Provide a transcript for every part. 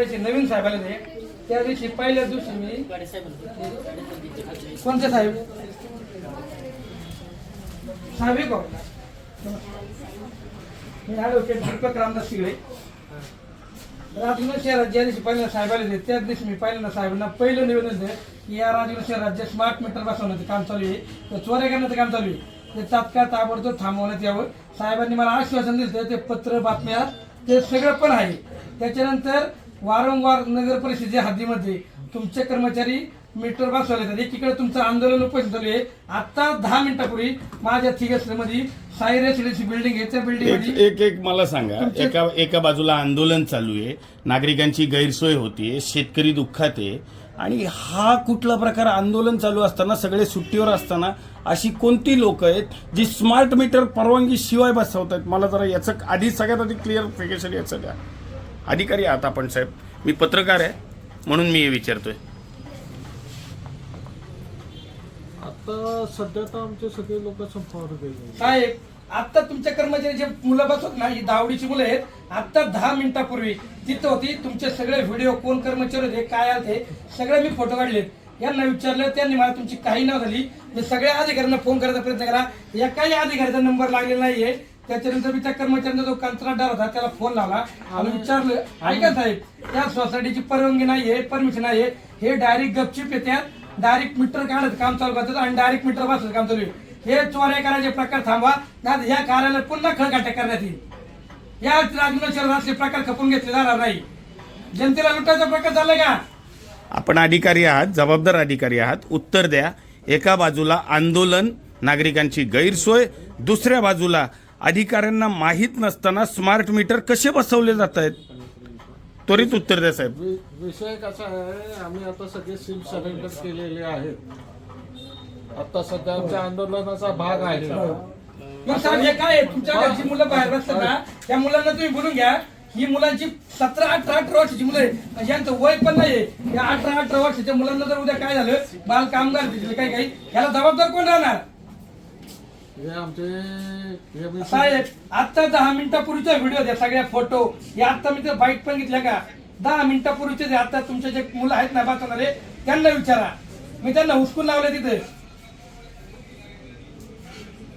ज्या दिवशी नवीन साहेब आले ते त्या दिवशी पहिल्या दिवशी मी कोणते साहेब? साहेब एक मी ॲडव्होकेट दीपक रामदास शिगळे. राजगुरू शहरात ज्या दिवशी पहिल्यांदा साहेब आले होते त्याच दिवशी मी पहिल्यांदा साहेबांना पहिलं निवेदन दिलं की या राजगुरू शहरात जे स्मार्ट मीटर बसवण्याचं काम चालू आहे तर चोऱ्या करण्याचं काम चालू आहे. ते तात्काळ ताबडतोब थांबवण्यात यावं. साहेबांनी मला आश्वासन दिलं ते पत्र बातम्या ते सगळं पण आहे. त्याच्यानंतर वारंवार नगर परिषदेच्या हद्दीमध्ये तुमचे कर्मचारी मीटर बसवले जातात. एकीकडे तुमचं आंदोलन चालू आहे. आता दहा मिनिटापूर्वी माझ्या थिगसमध्ये साई रेसिडेन्सी बिल्डिंग आहे. त्या बिल्डिंग एक एक एक मला सांगा. एका एका बाजूला आंदोलन चालू आहे. नागरिकांची गैरसोय होतीये शेतकरी दुःखात आहे. आणि हा कुठला प्रकार आंदोलन चालू असताना सगळे सुट्टीवर असताना अशी कोणती लोक आहेत जी स्मार्ट मीटर परवानगी शिवाय बसवत आहेत मला जरा याचं आधी सगळ्यात आधी क्लिअरिफिकेशन याचं द्या. अधिकारी आहात आपण साहेब. मी पत्रकार आहे म्हणून मी हे विचारतोय. आता सध्या तर आमचे सगळे लोक संपावर गेले. साहेब आता तुमच्या कर्मचारी जे मुलं बसत ना ही दावडीची मुलं आहेत आता दहा मिनिटापूर्वी तिथं होती तुमचे सगळे व्हिडिओ कोण कर्मचारी होते काय आले सगळे मी फोटो काढलेत. यांना विचारलं त्यांनी मला तुमची काही नाव झाली मी सगळ्या अधिकाऱ्यांना फोन करायचा प्रयत्न करा. एकाही अधिकाऱ्याचा नंबर लागलेला नाहीये. त्याच्यानंतर मी त्या कर्मचाऱ्यांचा जो कंत्राटदार होता त्याला फोन लावला. आणि विचारलं ऐका साहेब त्या सोसायटीची परवानगी नाहीये परमिशन नाहीये. हे डायरेक्ट गपचिप येतात डायरेक्ट मीटर काढत काम चालू करतात आणि डायरेक्ट मीटर बसत काम चालू आहे. हे चोऱ्या करायचे प्रकार थांबवा नाही या कार्यालयात पुन्हा खळगाट्या करण्यात येईल. या राजमुला शहरात असले प्रकार खपून घेतले जाणार नाही. जनतेला लुटायचा प्रकार चाललाय का? आपण अधिकारी आहात जबाबदार अधिकारी आहात. उत्तर द्या. एका बाजूला आंदोलन नागरिकांची गैरसोय दुसऱ्या बाजूला अधिकाऱ्यांना माहीत नसताना स्मार्ट मीटर कसे बसवले जात आहेत? त्वरित उत्तर द्या साहेब. वि- विषय कसा आहे आम्ही आता सगळे सिम सरेंडर केलेले आहेत. आता सध्या आमच्या आंदोलनाचा भाग आहे. मग साहेब हे काय आहे? तुमच्या घरची मुलं बाहेर बसतात ना त्या मुलांना तुम्ही बोलून घ्या. ही मुलांची सतरा अठरा अठरा वर्षाची मुलं आहेत. यांचं वय पण नाहीये या अठरा अठरा वर्षाच्या मुलांना जर उद्या काय झालं बाल कामगार दिसले काही काही याला जबाबदार कोण राहणार? हे आमचे हे मी- साहेब आता दहा मिनिटापूर्वीचा व्हिडिओ द्या सगळ्या फोटो हे आता मी ते बाईट पण घेतल्या का? दहा मिनिटापूर्वीचे जे आता तुमचे जे मुलं आहेत ना वाचवणारे त्यांना विचारा. मी त्यांना हुसकून लावले तिथे.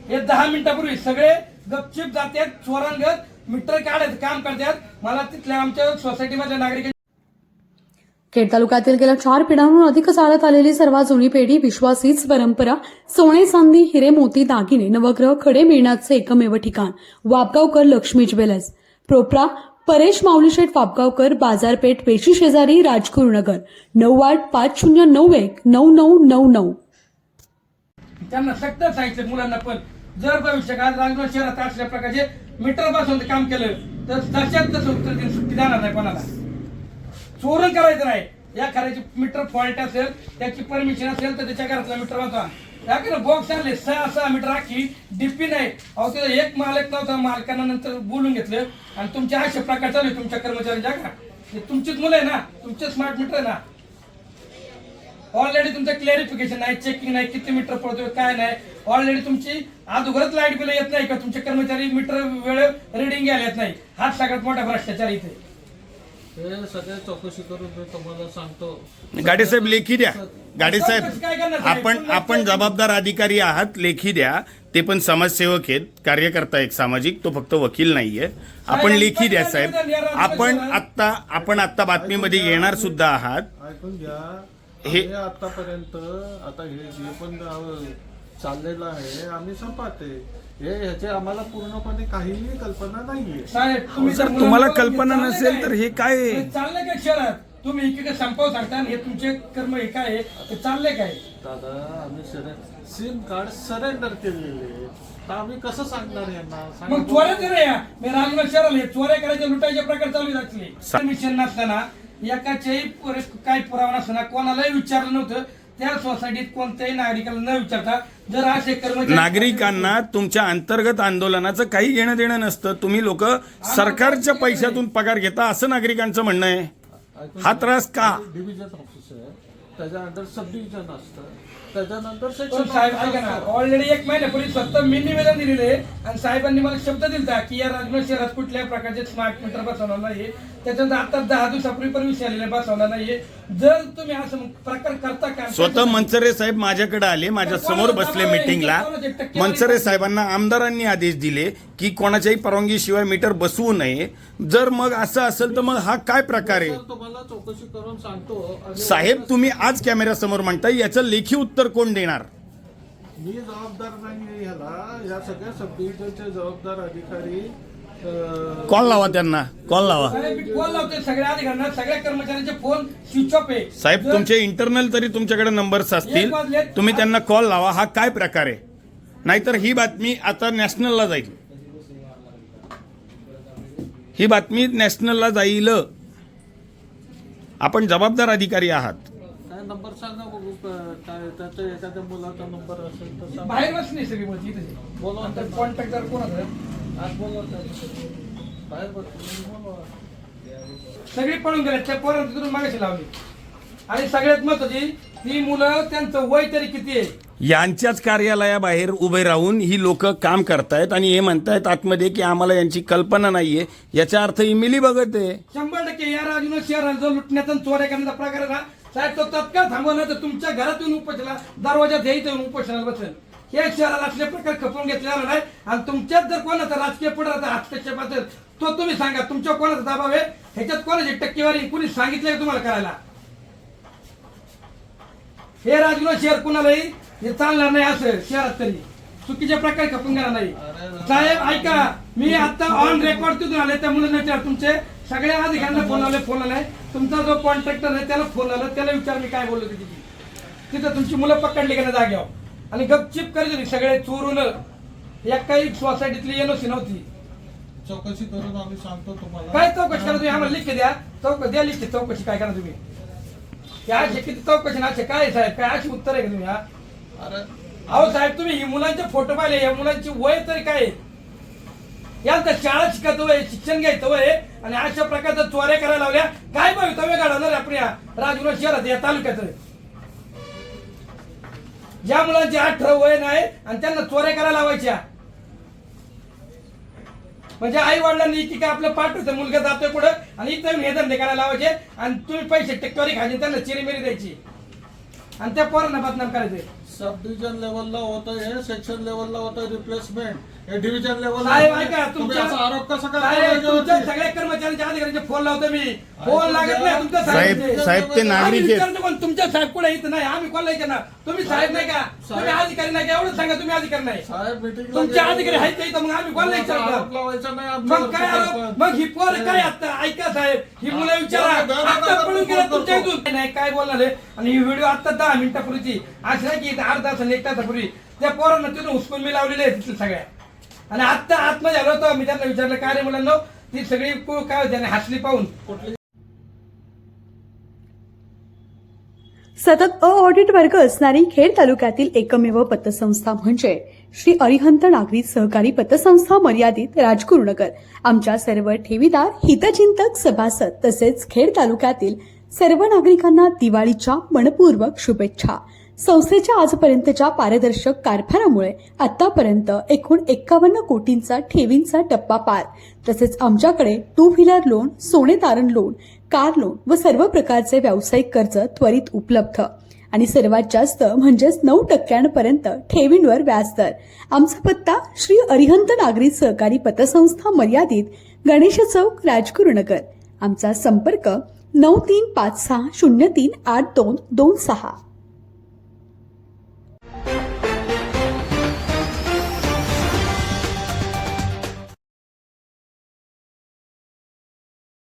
हे दहा मिनिटापूर्वी सगळे गपचिप जातात चोरांगत मीटर काढत काम करतात. मला तिथल्या आमच्या सोसायटीमधल्या नागरिक खेड तालुक्यातील गेल्या चार पिढ्यांहून अधिक चालत आलेली सर्वात जुनी पेढी विश्वासीच परंपरा सोने चांदी हिरे मोती दागिने नवग्रह खडे मिळण्याचे एकमेव ठिकाण वापगावकर लक्ष्मी ज्वेलर्स. प्रोपरा परेश माऊलीशेठ वापगावकर बाजारपेठ पेशी शेजारी राजगुरुनगर नऊ आठ पाच शून्य नऊ एक नऊ नऊ नऊ नऊ. त्यांना सक्त जायचं मुलांना पण. जर भविष्य भविष्यकाळात राजगड शहरात असल्या प्रकारचे मीटर बसवून काम केलं तर तशात तसं उत्तर देऊन सुट्टी जाणार नाही कोणाला. चोरून करायचं नाही. या करायची मीटर फॉल्ट असेल त्याची परमिशन असेल तर त्याच्या घरातला मीटर वाचवा. त्याकडे बॉक्स आणले सहा सहा मीटर आखी डीपी नाही. अहो तिथं एक मालक नव्हता मालकांना नंतर बोलून घेतलं. आणि तुमचे अशा प्रकार चालू आहे तुमच्या कर्मचाऱ्यांच्या का तुमचीच मुलं आहे ना तुमचे स्मार्ट मीटर आहे ना. ऑलरेडी तुमचं क्लॅरिफिकेशन नाही चेकिंग नाही किती मीटर पडतोय काय नाही. ऑलरेडी तुमची अगोदरच लाइट बिल येत नाही का? तुमचे कर्मचारी मीटर वेळ रिडिंग घ्यायला येत नाही. हाच सगळ्यात मोठा भ्रष्टाचार इथे. हे सगळे चौकशी करून मी तुम्हाला सांगतो. गाडे साहेब लेखी द्या. गाडे काय साहेब करणार साहेब? आपण आपण जबाबदार अधिकारी आहात लेखी द्या. ते पण समाजसेवक आहेत कार्यकर्ता एक सामाजिक तो फक्त वकील नाहीये. आपण लेखी द्या साहेब. आपण आत्ता आपण आत्ता बातमीमध्ये येणार सुद्धा आहात. ऐकून घ्या. हे- आतापर्यंत आता हे जे पण चाललेलं आहे आम्ही संपाते हे ह्याची आम्हाला पूर्णपणे काहीही कल्पना नाहीये. साहेब तुम्ही सर, जर तुम्हाला कल्पना नसेल? तर हे काय? आहे? चाललंय काय शहरात? तुम्ही एकीकडे संपव सांगता आणि हे तुमचे कर्म हे काय? आहे? हे चाललंय काय? दादा आम्ही सरे सिम कार्ड सरेंडर केलेले तर आम्ही कसं सांगणार यांना? सांगा मग चोऱ्या तर या मी राजगड शहराला हे चोऱ्या करायचे लुटायचे प्रकार चालू सा- परमिशन नसताना एकाच्याही पुरे- काही पुरावा नसताना कोणालाही विचारलं नव्हतं. त्या सोसायटीत कोणत्याही नागरिकाला न विचारता जर असे कर्मचारी नागरिकांना तुमच्या अंतर्गत आंदोलनाचं काही घेणं देणं नसतं. तुम्ही लोक सरकारच्या पैशातून पगार घेता असं नागरिकांचं म्हणणं आहे. हा त्रास का? डिव्हिजन ऑफिस आहे. त्याच्या अंडर सब डिव्हिजन असतं. त्याच्यानंतर पण साहेब ऐका ना ऑलरेडी एक महिन्यापूर्वी स्वतः मी निवेदन दिलेले आहे आणि साहेबांनी मला शब्द दिलता की या राजगड शहरात कुठल्याही प्रकारचे स्मार्ट मीटर बसवणार नाही त्याच्यानंतर आता दहा दिवसापूर्वी पण विषय आलेला बसवणार नाहीये. जर तुम्ही असं प्रकार करता का? स्वतः मनसरे साहेब माझ्याकडे आले माझ्यासमोर बसले मिटिंगला. मनसरे साहेबांना आमदारांनी आदेश दिले की कोणाच्याही परवानगीशिवाय मीटर बसवू नये. जर मग असं असेल तर मग हा काय प्रकार आहे? तुम्हाला चौकशी करून सांगतो. आणि साहेब तुम्ही आज कॅमेऱ्यासमोर म्हणताय याचं लेखी उत्तर कोण देणार? मी जबाबदार नाही ह्याला. या सगळ्या सब डिव्हिजनचे जबाबदार अधिकारी अं, कॉल लावा त्यांना. कॉल लावा. फोन लावतोय. सगळ्या अधिकाऱ्यांना सगळ्या कर्मचाऱ्यांचे फोन स्विच ऑफ आहे. साहेब जर- तुमचे इंटरनल तरी तुमच्याकडे नंबर्स असतील. एक. तुम्ही त्यांना कॉल लावा. हा काय प्रकार आहे? नाहीतर ही बातमी आता नॅशनलला जाईल. ही बातमी नॅशनलला जाईल. आपण जबाबदार अधिकारी आहात. नंबर सांगा बघू क- काय त्याच्या एखाद्या मुलाचा नंबर असेल तर सांगा. बाहेर बसली सगळी मग इथे बोलवा त्यांना. कॉन्टॅक्टर कोण आज बोलवा. बाहेर बस बोलवा सगळी पळून गेल्या त्या पोरांची तिथून मागाशी लावली आणि सगळ्यात महत्वाची ती मुलं त्यांचं वय तरी किती आहे यांच्याच कार्यालयाबाहेर उभे राहून ही लोक काम करतायत आणि हे म्हणतायत आतमध्ये की आम्हाला यांची कल्पना नाहीये याचा अर्थ ही मिली बघत आहे शंभर टक्के या राजून शहरात जो लुटण्याचा आणि चोऱ्या करण्याचा प्रकार आहे ना साहेब तो तत्काळ थांबवला तर तुमच्या घरात येऊन उपोषणाला दरवाजात येईल येऊन उपोषणाला बसेल. हे शहराला असले प्रकार खपवून घेतलेला नाही. आणि तुमच्यात जर कोणाचा राजकीय पुढे हस्तक्षेप असेल तो तुम्ही सांगा तुमच्या कोणाचा दबाव आहे? ह्याच्यात कोणाची टक्केवारी कुणी सांगितलंय तुम्हाला करायला? हे राजगुरू शहर कुणालाही हे चालणार नाही असं शहरात तरी. चुकीच्या प्रकारे खपून घेणार नाही. साहेब ऐका मी आता ऑन रेकॉर्ड तिथून आले त्या मुलांना तुमचे सगळ्या अधिकाऱ्यांना फोन आले फोन आलाय तुमचा जो कॉन्ट्रॅक्टर आहे त्याला फोन आला. त्याला विचार मी काय बोललो तिथे? तिथं तुमची मुलं पकडली का नाही जाग्यावर आणि गपचिप करत सगळे चोरून. या काही सोसायटीतली एनओसी नव्हती. चौकशी करून आम्ही सांगतो तुम्हाला. काय चौकशी करा तुम्ही? आम्हाला लिखी द्या. चौकशी द्या लिखी चौकशी. काय करा तुम्ही? या किती चौकशी ना असे? काय साहेब? काय अशी उत्तर आहे का तुम्ही अरे अहो साहेब तुम्ही ही मुलांचे फोटो पाहिले. या मुलांची वय तरी काय आहे? यांचं शाळा शिकायचं वय शिक्षण घ्यायचं वय आणि अशा प्रकारचं चोऱ्या करायला लावल्या. काय भवितव्य घडवणार आपल्या. राजगुरा शहरात या तालुक्यात ज्या मुलांचे अठरा वय नाही आणि त्यांना चोऱ्या करायला लावायच्या. म्हणजे आई वडिलांनी की काय आपलं पाठवतं. मुलगा जातोय कुठं आणि इथं हे धंदे करायला लावायचे. आणि तुम्ही पैसे टक्केवारी खायचे त्यांना चिरीमिरी द्यायची. आणि त्या पोरांना बदनाम करायचे सब डिव्हिजन लेवलला होतं हे सेक्शन लेवलला होतं रिप्लेसमेंट हे डिव्हिजन लेवलला साहेब ऐका तुम्ही तुमच्या असा आरोप कसा साहेब, तुमच्या सगळ्या कर्मचाऱ्यांच्या अधिकाऱ्यांचे फोन लावतो मी. फोन लागत नाही तुमच्या साहेब ते नागरिक आहेत तुमच्या साहेब कुठे इथं नाही? आम्ही कोणाला विचारणार तुम्ही साहेब नाही का? तुम्ही अधिकारी नाही का? एवढं सांगा तुम्ही अधिकारी नाही. साहेब मीटिंग तुमचे अधिकारी आहेत का इथं? मग आम्ही कोणाला विचारणार? मग काय आरोप? मग ही पोर काय आता? ऐका साहेब ही मुलं विचारा. आता पळून गेला तुमच्या. इथून. नाही काय बोलणार आहे आणि ही व्हिडिओ आता दहा मिनिटापूर्वीची. आज नाही की इथं अर्धा तास एक तासापूर्वी. त्या पोरांना तिथून हुसकून मी लावलेले आहे तिथल्या सगळ्या. आणि आता आतमध्ये आलो होतो मी त्यांना विचारलं काय रे मुलांना? ती सगळी को- काय होती आणि हसली पाहून. सतत अऑडिट वर्ग असणारी खेड तालुक्यातील एकमेव पतसंस्था म्हणजे श्री अरिहंत नागरी सहकारी पतसंस्था मर्यादित राजगुरुनगर आमच्या सर्व ठेवीदार हितचिंतक सभासद तसेच खेड तालुक्यातील सर्व नागरिकांना दिवाळीच्या मनपूर्वक शुभेच्छा. संस्थेच्या आजपर्यंतच्या पारदर्शक कारभारामुळे आतापर्यंत एकूण एक्कावन्न कोटींचा ठेवींचा टप्पा पार. तसेच आमच्याकडे टू व्हीलर लोन सोने तारण लोन कार लोन व सर्व प्रकारचे व्यावसायिक कर्ज त्वरित उपलब्ध. आणि सर्वात जास्त म्हणजेच नऊ टक्क्यांपर्यंत ठेवींवर व्याजदर. आमचा पत्ता श्री अरिहंत नागरी सहकारी पतसंस्था मर्यादित गणेश चौक राजगुरुनगर. आमचा संपर्क नऊ तीन पाच सहा शून्य तीन आठ दोन दोन सहा.